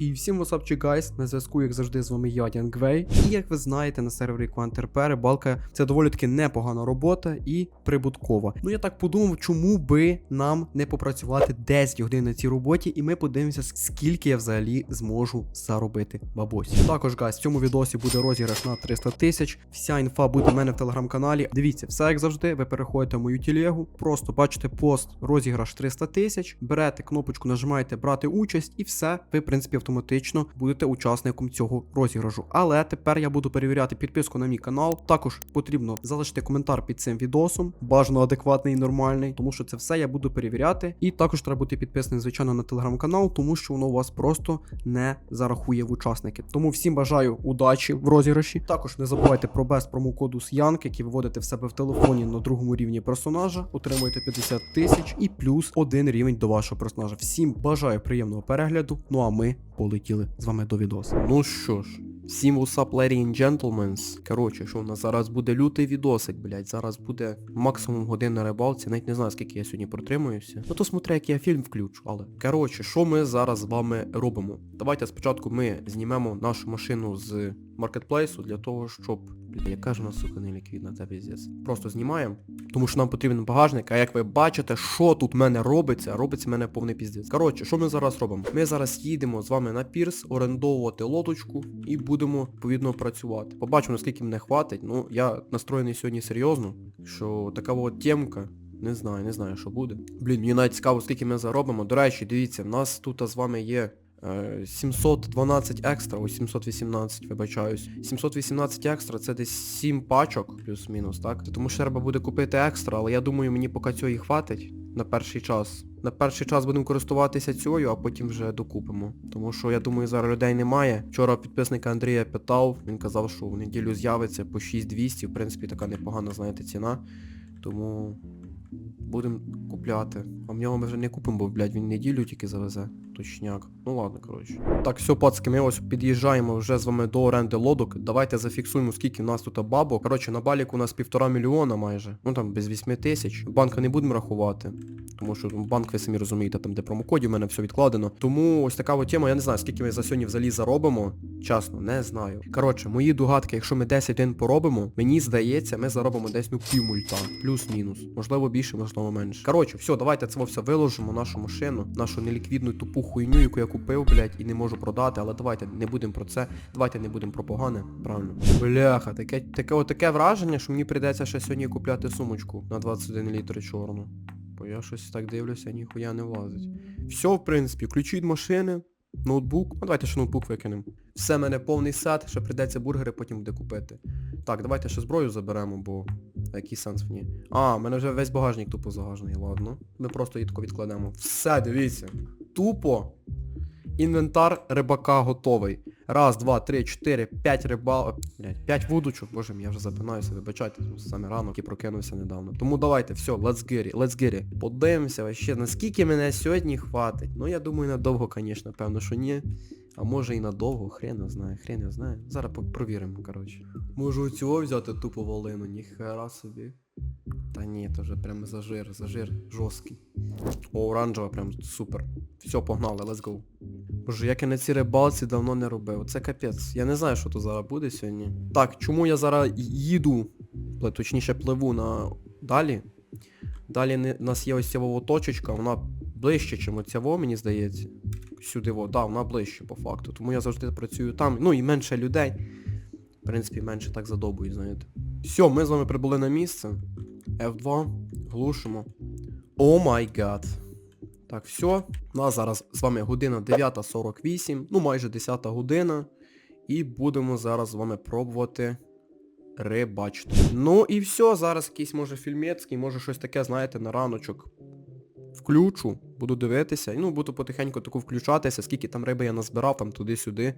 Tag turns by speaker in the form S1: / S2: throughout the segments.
S1: І всім васапчик гайс, на зв'язку, як завжди, з вами я, Янгвей. І як ви знаєте, на сервері QuantRP рибалка це доволі таки непогана робота і прибуткова. Ну я так подумав, чому би нам не попрацювати 10 годин на цій роботі, і ми подивимося, скільки я взагалі зможу заробити бабосі. Також, гайс, в цьому відосі буде розіграш на 300 тисяч. Вся інфа буде в мене в телеграм-каналі. Дивіться, все як завжди, ви переходите в мою телегу, просто бачите пост розіграш 300 тисяч, берете кнопочку, нажимаєте брати участь, і все, ви, в принципі, автоматично будете учасником цього розіграшу. Але тепер я буду перевіряти підписку на мій канал. Також потрібно залишити коментар під цим відосом, бажано адекватний і нормальний, тому що це все я буду перевіряти. І також треба бути підписаним, звичайно, на телеграм-канал, тому що воно вас просто не зарахує в учасники. Тому всім бажаю удачі в розіграші. Також не забувайте про без промокоду SYANK, який ви вводите в себе в телефоні на другому рівні персонажа. Отримуєте 50 тисяч і плюс один рівень до вашого персонажа. Всім бажаю приємного перегляду. Ну а ми полетіли з вами до відос. Ну що ж. Всім усап, ladies and gentlemen. Коротше, що у нас зараз буде лютий відосик, блядь. Зараз буде максимум годин на рибалці. Навіть не знаю, скільки я сьогодні протримуюся. Ну то смотри, як я фільм включу. Але коротше, що ми зараз з вами робимо? Давайте спочатку ми знімемо нашу машину з маркетплейсу для того, щоб... Бля, яка ж нас, сука, неліквідна, це піздець. Просто знімаємо, тому що нам потрібен багажник, а як ви бачите, що тут в мене робиться, робиться в мене повний піздець. Коротше, що ми зараз робимо? Ми зараз їдемо з вами на пірс, орендовувати лодочку і будемо, відповідно, працювати. Побачимо, наскільки мене хватить. Ну, я настроєний сьогодні серйозно, що така от темка. Не знаю, не знаю, що буде. Блін, мені навіть цікаво, скільки ми заробимо. До речі, дивіться, в нас тут з вами є 712 екстра, ось 718, вибачаюсь. 718 екстра це десь 7 пачок, плюс-мінус, так? Тому що треба буде купити екстра, але я думаю, мені поки цього і хватить на перший час. На перший час будемо користуватися цією, а потім вже докупимо. Тому що я думаю, зараз людей немає. Вчора підписника Андрія питав, він казав, що в неділю з'явиться по 6200, в принципі, така непогана, знаєте, ціна. Тому будемо купляти. А в нього ми вже не купимо, бо, блядь, він неділю тільки завезе. Точняк. Ну ладно, коротше. Так, все, пацки, ми ось під'їжджаємо вже з вами до оренди лодок. Давайте зафіксуємо, скільки в нас тут бабок. Коротше, на баліку у нас півтора мільйона майже. Ну там без 8 тисяч. Банка не будемо рахувати. Тому що ну, банк, ви самі розумієте, там де промокодів, у мене все відкладено. Тому ось така от тема, я не знаю, скільки ми за сьогодні взагалі заробимо. Чесно, не знаю. Коротше, мої дугадки, якщо ми 10 день поробимо, мені здається, ми заробимо десь ну пів мульта. Плюс-мінус. Можливо більше, можливо менше. Коротше, все, давайте це все виложимо, нашу машину, нашу неліквідну тупу хуйню, яку я купив, блядь, і не можу продати, але давайте не будемо про це. Давайте не будемо про погане, правильно. Бляха, таке, таке, от таке враження, що мені прийдеться ще сьогодні купляти сумочку на 21 літр чорну. Бо я щось так дивлюся, ніхуя не влазить. Все, в принципі, ключі від машини, ноутбук. Ну давайте ще ноутбук викинемо. Все, в мене повний сет, ще прийдеться бургери потім буде купити. Так, давайте ще зброю заберемо, бо який сенс в ній? А, в мене вже весь багажник тупо загажений, ладно. Ми просто її тако відкладемо. Все, дивіться. Тупо. Інвентар рибака готовий. Раз, два, три, чотири, п'ять рибалок. Блять, п'ять вудочок, боже я вже запинаюся, вибачайте, саме ранок і прокинувся недавно. Тому давайте, все, let's get it, let's get it. Подивимося вообще, наскільки мене сьогодні хватить. Ну я думаю, надовго, звісно, певно, що ні. А може і надовго, хрен його знає, хрен його знає. Зараз провіримо, коротше. Можу цього взяти тупо волину, ніхера собі. Та ні, то вже прям зажир, зажир жорсткий. О, оранжева, прям супер. Все, погнали, let's go. Боже, як я на цій рибалці давно не робив. Це капець. Я не знаю, що тут зараз буде сьогодні. Так, чому я зараз їду, точніше пливу на далі. Далі не- у нас є ось ця точечка, вона ближче, чим оцяво, мені здається. Сюди, во, да, вона ближче по факту. Тому я завжди працюю там. Ну і менше людей. В принципі, менше так задобують, знаєте. Все, ми з вами прибули на місце. F2, глушимо. О май гад. Так, все. У нас зараз з вами година 9.48, ну майже 10 година. І будемо зараз з вами пробувати рибачити. Ну і все, зараз якийсь може фільмецький, може щось таке, знаєте, на раночок. Включу, буду дивитися, і ну буду потихеньку таку включатися, скільки там риби я назбирав, там туди-сюди.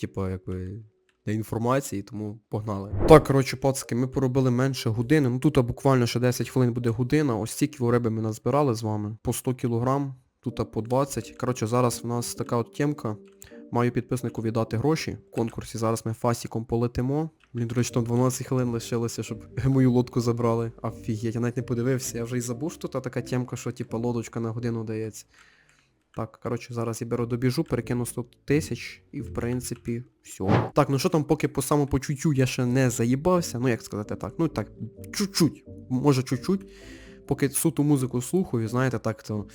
S1: Типа, якби для інформації, тому погнали. Так, коротше, пацки, ми поробили менше години. Ну тут буквально ще 10 хвилин буде година. Ось стільки вориби ми назбирали з вами. По 100 кілограм, тут по 20. Коротше, зараз в нас така от темка. Маю підписнику віддати гроші в конкурсі. Зараз ми фасіком полетимо. Блін, до речі, там 12 хвилин лишилося, щоб мою лодку забрали. Офігеть, я навіть не подивився, я вже і забув, що тут така темка, що типа лодочка на годину дається. Так, коротше, зараз я беру добіжу, перекину 100 тисяч і в принципі все. Так, ну що там, поки по самопочуттю я ще не заїбався, ну як сказати так, ну так, чуть-чуть, може чуть-чуть. Поки суту музику слухаю, знаєте, так то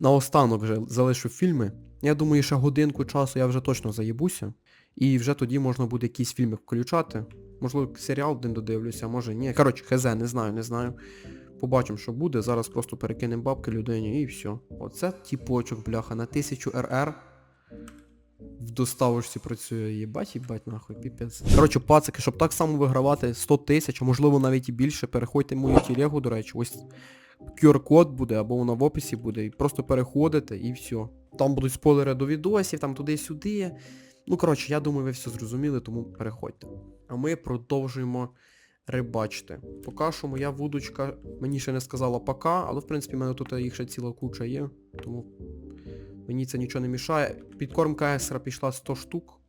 S1: наостанок вже залишу фільми. Я думаю, ще годинку часу я вже точно заїбуся. І вже тоді можна буде якісь фільми включати. Можливо, серіал один додивлюся, може ні. Коротше, хз, не знаю, не знаю. Побачимо, що буде. Зараз просто перекинемо бабки людині і все. Оце тіпочок, бляха, на 1000 РР. В доставочці працює, їбать, їбать, нахуй, піпець. Коротше, пацики, щоб так само вигравати 100 тисяч, а можливо навіть і більше, переходьте мою телегу, до речі, ось QR-код буде, або воно в описі буде, і просто переходите і все. Там будуть спойлери до відосів, там туди-сюди. Ну, коротше, я думаю, ви все зрозуміли, тому переходьте. А ми продовжуємо рибачити. Поки що моя вудочка мені ще не сказала пока, але в принципі в мене тут їх ще ціла куча є, тому мені це нічого не мішає. Підкормка есера пішла 100 штук.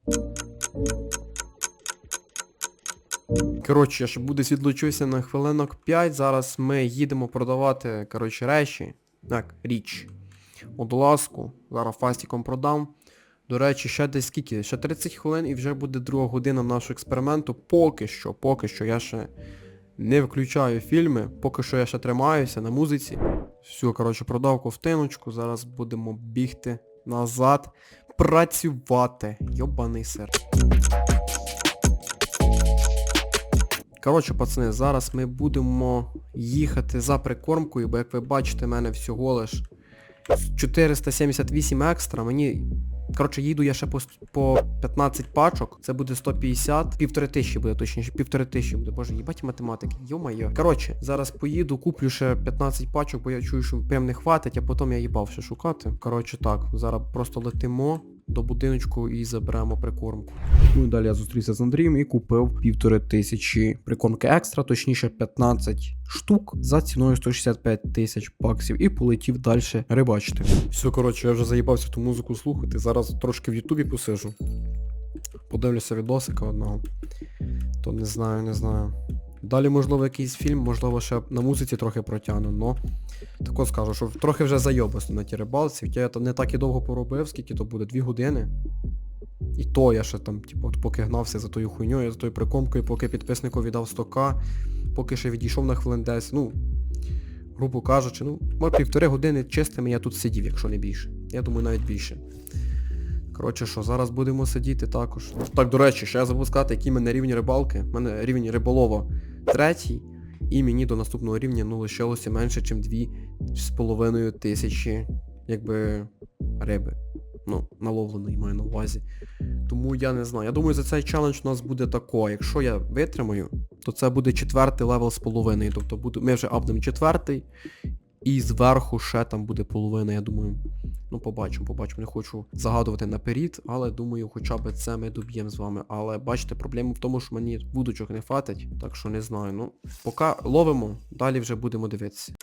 S1: Коротше, я ще буде відлучуся на хвилинок 5. Зараз ми їдемо продавати, коротше, речі. Так, річ. Одоласку. Зараз фастіком продам. До речі, ще десь скільки? Ще 30 хвилин і вже буде друга година нашого експерименту. Поки що, поки що я ще не включаю фільми, поки що я ще тримаюся на музиці. Все, коротше, продав ковтиночку, зараз будемо бігти назад, працювати. Йобаний сир. Коротше, пацани, зараз ми будемо їхати за прикормкою, бо як ви бачите, в мене всього лиш 478 екстра, мені... Коротше, їду я ще по, по 15 пачок, це буде 150, півтори тисячі буде точніше, півтори тисячі буде, боже, їбать математики, йо-майо. Коротше, зараз поїду, куплю ще 15 пачок, бо я чую, що прям не хватить, а потім я їбав ще шукати. Коротше так, зараз просто летимо до будиночку і заберемо прикормку. Ну і далі я зустрівся з Андрієм і купив півтори тисячі прикормки екстра, точніше 15 штук за ціною 165 тисяч баксів і полетів далі рибачити. Все, коротше, я вже заїбався ту музику слухати. Зараз трошки в Ютубі посижу. Подивлюся відосика одного. То не знаю, не знаю. Далі, можливо, якийсь фільм, можливо, ще на музиці трохи протягну, но тако скажу, що трохи вже зайобався на ті рибалці. Я то не так і довго поробив, скільки то буде, дві години. І то я ще там, типу, от поки гнався за тою хуйньою, за тою прикомкою, поки підписнику віддав 100к, поки ще відійшов на хвилин 10, ну, грубо кажучи, ну, може півтори години чистими я тут сидів, якщо не більше. Я думаю, навіть більше. Коротше, що, зараз будемо сидіти також. Так, до речі, ще я забув сказати, які в мене рівні рибалки. У мене рівень риболова третій, і мені до наступного рівня ну, лишилося менше, ніж дві з половиною тисячі, якби, риби. Ну, наловленої маю на увазі. Тому я не знаю. Я думаю, за цей челендж у нас буде тако. Якщо я витримаю, то це буде четвертий левел з половиною. Тобто буде, ми вже апнемо четвертий, і зверху ще там буде половина, я думаю. Ну, побачимо, побачимо. Не хочу загадувати наперед, але думаю, хоча б це ми доб'ємо з вами. Але бачите, проблема в тому, що мені вудочок не хватить, так що не знаю. Ну, поки ловимо, далі вже будемо дивитися.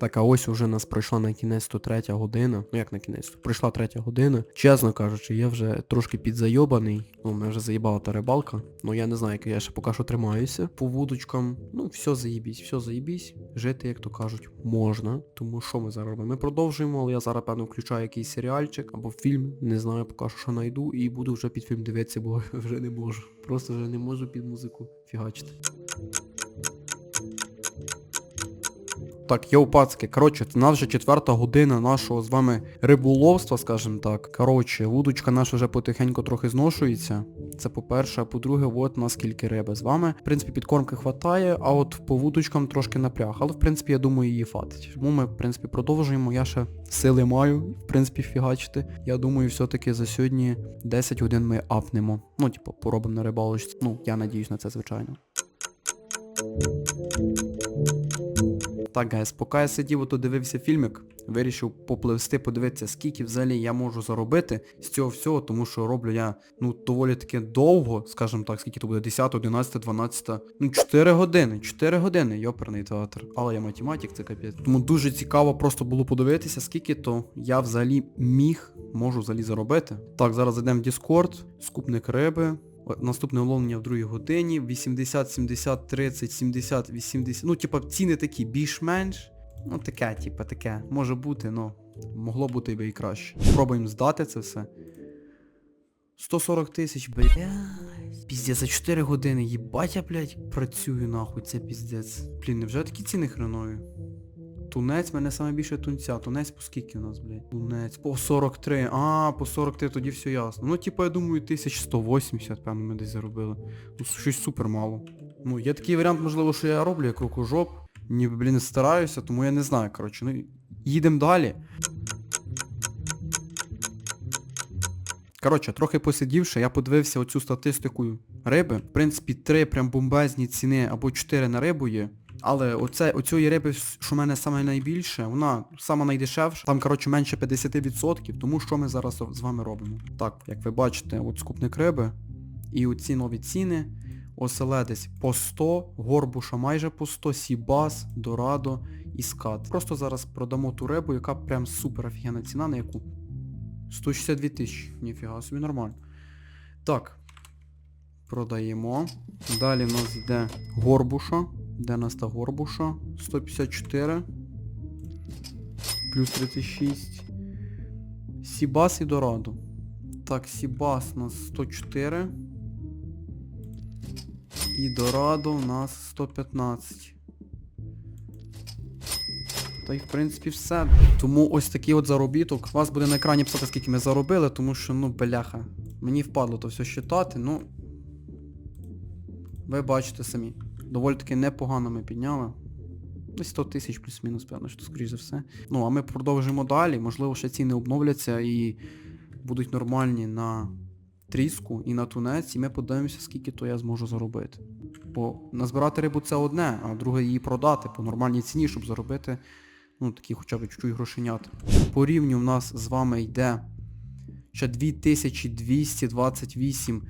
S1: Так, а ось уже нас пройшла на кінець 103 година. Ну як на кінець? Пройшла третя година. Чесно кажучи, я вже трошки підзайобаний. Ну, мене вже заїбала та рибалка. Ну я не знаю, як я ще поки що тримаюся. По вудочкам. Ну, все заїбісь, все заїбісь. Жити, як то кажуть, можна. Тому що ми зараз робимо? Ми продовжуємо, але я зараз, певно, включаю якийсь серіальчик або фільм. Не знаю, поки що знайду. І буду вже під фільм дивитися, бо вже не можу. Просто вже не можу під музику фігачити. Так, йоу, пацки, коротше, це нас вже четверта година нашого з вами риболовства, скажімо так. Коротше, вудочка наша вже потихеньку трохи зношується. Це по-перше, а по-друге, от у нас скільки риби з вами. В принципі, підкормки хватає, а от по вудочкам трошки напряг. Але в принципі, я думаю, її хватить. Тому ми, в принципі, продовжуємо. Я ще сили маю, в принципі, фігачити. Я думаю, все-таки за сьогодні 10 годин ми апнемо. Ну, типу, поробимо на рибалочці. Ну, я надіюсь на це, звичайно. Так, гайс, поки я сидів, ото дивився фільмик, вирішив попливсти, подивитися, скільки взагалі я можу заробити з цього всього, тому що роблю я, ну, доволі таки довго, скажімо так, скільки то буде, 10, 11, 12, ну, 4 години, 4 години, йоперний театр. Але я математик, це капець. Тому дуже цікаво просто було подивитися, скільки то я взагалі міг, можу взагалі заробити. Так, зараз зайдемо в Discord, скупник риби. Наступне уловлення в другій годині, 80, 70, 30, 70, 80. Ну, типа, ціни такі більш-менш. Ну, таке, типу, таке. Може бути, ну, могло бути би і краще. Пробуємо здати це все. 140 тисяч, блядь. Піздець, за 4 години, їбать я, блядь, працюю нахуй, це піздець. Блін, невже такі ціни хренові? Тунець, мене саме більше тунця. Тунець по скільки у нас, блядь? Тунець. По 43. А, по 43, тоді все ясно. Ну, типу, я думаю, 1180, певно, ми десь заробили. Ну, щось супер мало. Ну, є такий варіант, можливо, що я роблю як рукожоп. Ніби, блін, стараюся, тому я не знаю, коротше. Ну, їдемо далі. Коротше, трохи посидівши, я подивився оцю статистику риби. В принципі, три прям бомбезні ціни або чотири на рибу є. Але оце, оцієї риби, що в мене саме найбільше, вона сама найдешевша. Там, коротше, менше 50%, тому що ми зараз з вами робимо. Так, як ви бачите, от скупник риби. І оці нові ціни. Оселедець по 100, горбуша майже по 100, сібас, дорадо і скат. Просто зараз продамо ту рибу, яка прям супер офігенна ціна, на яку 162 тисячі. Ніфіга собі нормально. Так. Продаємо. Далі в нас йде горбуша. Де нас та горбуша? 154. Плюс 36. Сібас і Дорадо. Так, Сібас у нас 104. І Дорадо у нас 115. Та й в принципі все. Тому ось такий от заробіток. У вас буде на екрані писати, скільки ми заробили, тому що, ну, бляха. Мені впадло то все считати, ну. Ви бачите самі. Доволі таки непогано ми підняли. Десь 100 тисяч плюс-мінус, певно, що скоріш за все. Ну, а ми продовжимо далі. Можливо, ще ціни обновляться і будуть нормальні на тріску і на тунець, і ми подивимося, скільки то я зможу заробити. Бо назбирати рибу це одне, а друге її продати по нормальній ціні, щоб заробити ну, такі хоча б чуть-чуть грошенят. По рівню в нас з вами йде ще 2228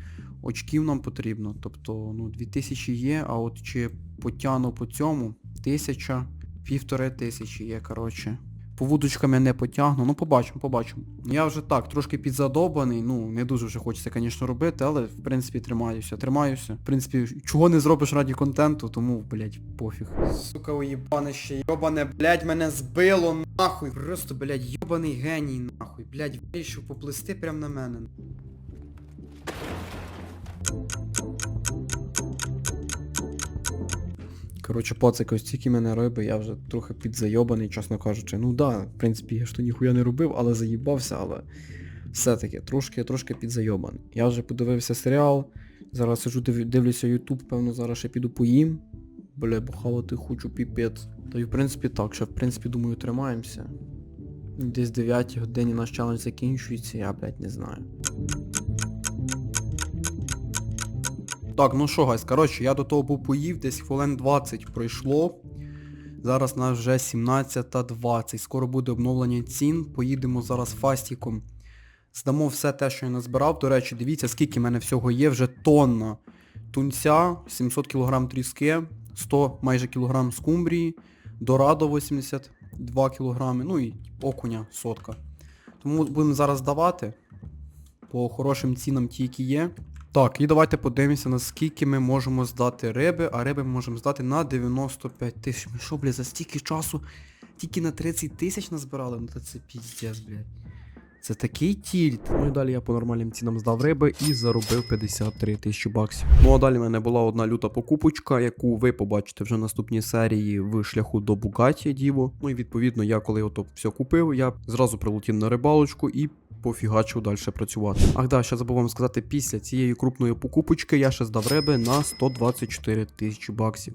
S1: очків нам потрібно. Тобто, ну, 2000 є, а от чи потягну по цьому, 1000, півтори тисячі є, коротше. По вудочкам я не потягну, ну побачимо, побачимо. Я вже так, трошки підзадобаний, ну не дуже вже хочеться, звісно, робити, але в принципі тримаюся, тримаюся. В принципі, чого не зробиш раді контенту, тому, блять, пофіг. Сука, уєбанище, йобане, блять, мене збило нахуй. Просто, блять, йобаний геній, нахуй. Блять, вирішив поплисти прям на мене. Коротше, пацик, ось тільки мене риби, я вже трохи підзайобаний, чесно кажучи. Ну да, в принципі, я ж то ніхуя не робив, але заїбався, але все-таки трошки трошки підзайобаний. Я вже подивився серіал, зараз сиджу див- дивлюся Ютуб, певно, зараз ще піду поїм. Бля, бо хавати хочу піпець. Та й в принципі так, ще в принципі думаю тримаємося. Десь 9 годині наш челендж закінчується, я, блядь, не знаю. Так, ну що, гайс, коротше, я до того був поїв, десь хвилин 20 пройшло. Зараз нас вже 17.20. Скоро буде обновлення цін. Поїдемо зараз фастіком. Здамо все те, що я назбирав. До речі, дивіться, скільки в мене всього є. Вже тонна тунця, 700 кг тріски, 100 майже кілограм скумбрії, дорадо 82 кг, ну і окуня сотка. Тому будемо зараз давати по хорошим цінам ті, які є. Так, і давайте подивимося, наскільки ми можемо здати риби, а риби ми можемо здати на 95 тисяч. Ми що, блядь, за стільки часу тільки на 30 тисяч назбирали? Ну та це піздець, блядь. Це такий тільт. Ну і далі я по нормальним цінам здав риби і заробив 53 тисячі баксів. Ну а далі в мене була одна люта покупочка, яку ви побачите вже в наступній серії в шляху до Бугаті Діво. Ну і відповідно, я коли ото все купив, я зразу прилетів на рибалочку і пофігачив далі працювати. Ах да, ще забув вам сказати, після цієї крупної покупочки я ще здав риби на 124 тисячі баксів.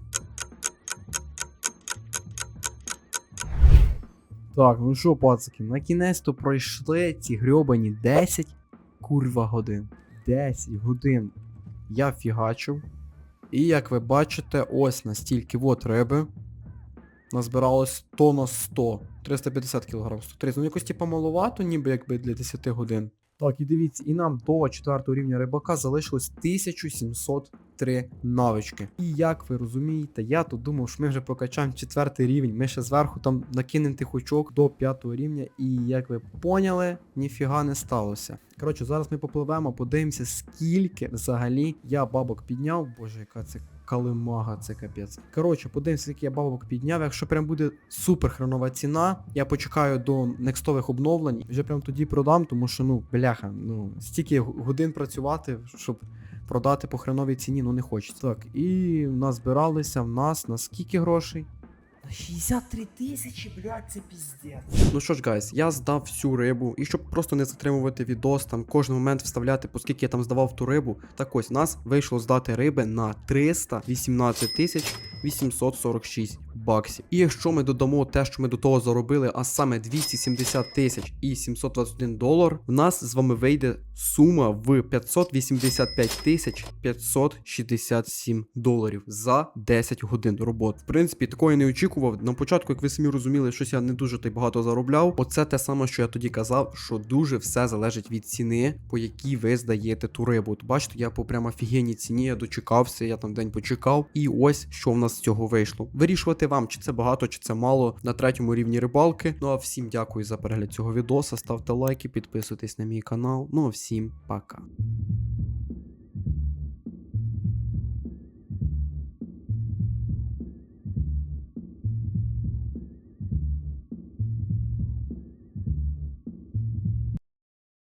S1: Так, ну що, пацики, на кінець то пройшли ці грьобані 10 курва годин. 10 годин я фігачив. І як ви бачите, ось настільки от риби. Назбиралось тонна 100. 350 кг, 130. Ну якось типа маловато, ніби якби для 10 годин. Так, і дивіться, і нам до 4 рівня рибака залишилось 1703 навички. І як ви розумієте, я тут думав, що ми вже прокачаємо 4 рівень, ми ще зверху там накинемо тих очок до 5 рівня, і як ви поняли, ніфіга не сталося. Коротше, зараз ми попливемо, подивимося, скільки взагалі я бабок підняв. Боже, яка це калимага, це капець. Коротше, подивимося, як я бабок підняв. Якщо прям буде супер хренова ціна, я почекаю до некстових обновлень. Вже прям тоді продам, тому що ну, бляха, ну стільки годин працювати, щоб продати по хреновій ціні, ну не хочеться. Так, і назбиралися в нас на скільки грошей?
S2: На 63 тисячі, блядь, це піздець.
S1: Ну що ж, гайс, я здав всю рибу, і щоб просто не затримувати відос, там кожен момент вставляти, оскільки я там здавав ту рибу. Так ось нас вийшло здати риби на 318 тисяч 846 баксів. І якщо ми додамо те, що ми до того заробили, а саме 270 тисяч і 721 долар, в нас з вами вийде сума в 585 тисяч 567 доларів за 10 годин роботи. В принципі, такого я не очікував. На початку, як ви самі розуміли, щось я не дуже та багато заробляв. Оце те саме, що я тоді казав, що дуже все залежить від ціни, по якій ви здаєте ту рибу. От бачите, я по прямо офігенній ціні, я дочекався, я там день почекав. І ось що в нас з цього вийшло. Вирішувати вам, чи це багато, чи це мало на третьому рівні рибалки. Ну а всім дякую за перегляд цього відоса. Ставте лайки, підписуйтесь на мій канал. Ну а всім пока.